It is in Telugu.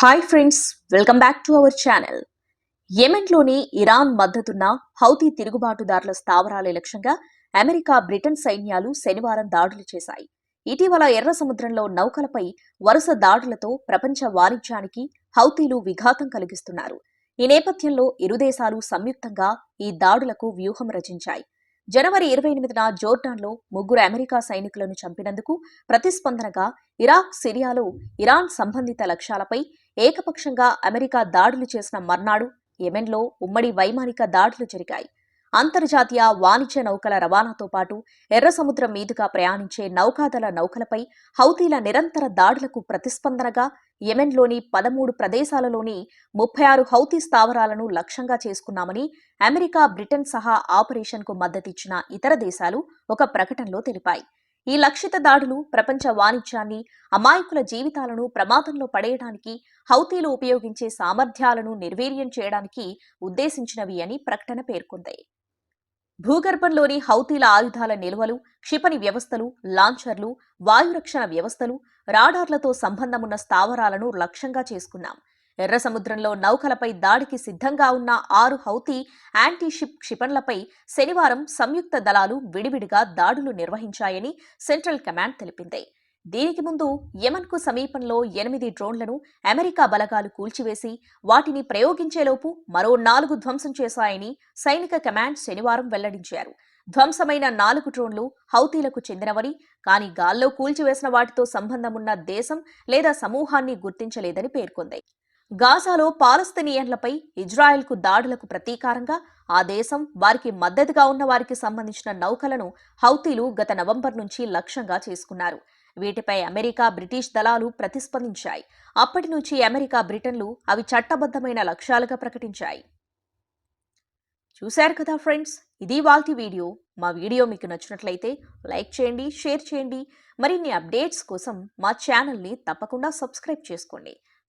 Hi friends welcome back to our channel యెమెన్లోని Iran మద్దతున్న హౌతీ తిరుగుబాటుదారుల స్థావరాల లక్ష్యంగా అమెరికా బ్రిటన్ సైన్యాలు శనివారం దాడులు చేశాయి. ఇటీవల ఎర్ర సముద్రంలో నౌకలపై వరుస దాడులతో ప్రపంచ వాణిజ్యానికి హౌతీలు విఘాతం కలిగిస్తున్నారు. ఈ నేపథ్యంలో ఇరు దేశాలు సంయుక్తంగా ఈ దాడులకు వ్యూహం రచించాయి. జనవరి ఇరవై ఎనిమిదిన జోర్డాన్లో ముగ్గురు అమెరికా సైనికులను చంపినందుకు ప్రతిస్పందనగా ఇరాక్ సిరియాలో ఇరాన్ సంబంధిత లక్ష్యాలపై ఏకపక్షంగా అమెరికా దాడులు చేసిన మర్నాడు యెమెన్లో ఉమ్మడి వైమానిక దాడులు జరిగాయి. అంతర్జాతీయ వాణిజ్య నౌకల రవాణాతో పాటు ఎర్ర సముద్రం మీదుగా ప్రయాణించే నౌకాదళ నౌకలపై హౌతీల నిరంతర దాడులకు ప్రతిస్పందనగా యెమెన్లోని పదమూడు ప్రదేశాలలోని ముప్పై ఆరు హౌతీ స్థావరాలను లక్ష్యంగా చేసుకున్నామని అమెరికా బ్రిటన్ సహా ఆపరేషన్కు మద్దతిచ్చిన ఇతర దేశాలు ఒక ప్రకటనలో తెలిపాయి. ఈ లక్షిత దాడులు ప్రపంచ వాణిజ్యాన్ని అమాయకుల జీవితాలను ప్రమాదంలో పడేయడానికి హౌతీలు ఉపయోగించే సామర్థ్యాలను నిర్వీర్యం చేయడానికి ఉద్దేశించినవి అని ప్రకటన పేర్కొంది. భూగర్భంలోని హౌతీల ఆయుధాల నిల్వలు క్షిపణి వ్యవస్థలు లాంచర్లు వాయురక్షణ వ్యవస్థలు రాడార్లతో సంబంధమున్న స్థావరాలను లక్ష్యంగా చేసుకున్నాం. ఎర్ర సముద్రంలో నౌకలపై దాడికి సిద్ధంగా ఉన్న ఆరు హౌతీ యాంటీషిప్ క్షిపణులపై శనివారం సంయుక్త దళాలు విడివిడిగా దాడులు నిర్వహించాయని సెంట్రల్ కమాండ్ తెలిపింది. దీనికి ముందు యెమన్కు సమీపంలో ఎనిమిది డ్రోన్లను అమెరికా బలగాలు కూల్చివేసి వాటిని ప్రయోగించేలోపు మరో నాలుగు ధ్వంసం చేశాయని సైనిక కమాండ్ శనివారం వెల్లడించారు. ధ్వంసమైన నాలుగు డ్రోన్లు హౌతీలకు చెందినవని కానీ గాల్లో కూల్చివేసిన వాటితో సంబంధమున్న దేశం లేదా సమూహాన్ని గుర్తించలేదని పేర్కొంది. గాజాలో పాలస్తీనియన్లపై ఇజ్రాయెల్కు దాడులకు ప్రతీకారంగా ఆ దేశం వారికి మద్దతుగా ఉన్న వారికి సంబంధించిన నౌకలను హౌతీలు గత నవంబర్ నుంచి లక్ష్యంగా చేసుకున్నారు. వీటిపై అమెరికా బ్రిటిష్ దళాలు ప్రతిస్పందించాయి. అప్పటి నుంచి అమెరికా బ్రిటన్లు అవి చట్టబద్ధమైన లక్ష్యాలుగా ప్రకటించాయి. చూశారు కదా ఫ్రెండ్స్ ఇది వాల్తి వీడియో. మా వీడియో మీకు నచ్చినట్లయితే లైక్ చేయండి షేర్ చేయండి. మరిన్ని అప్డేట్స్ కోసం మా ఛానల్ని తప్పకుండా సబ్స్క్రైబ్ చేసుకోండి.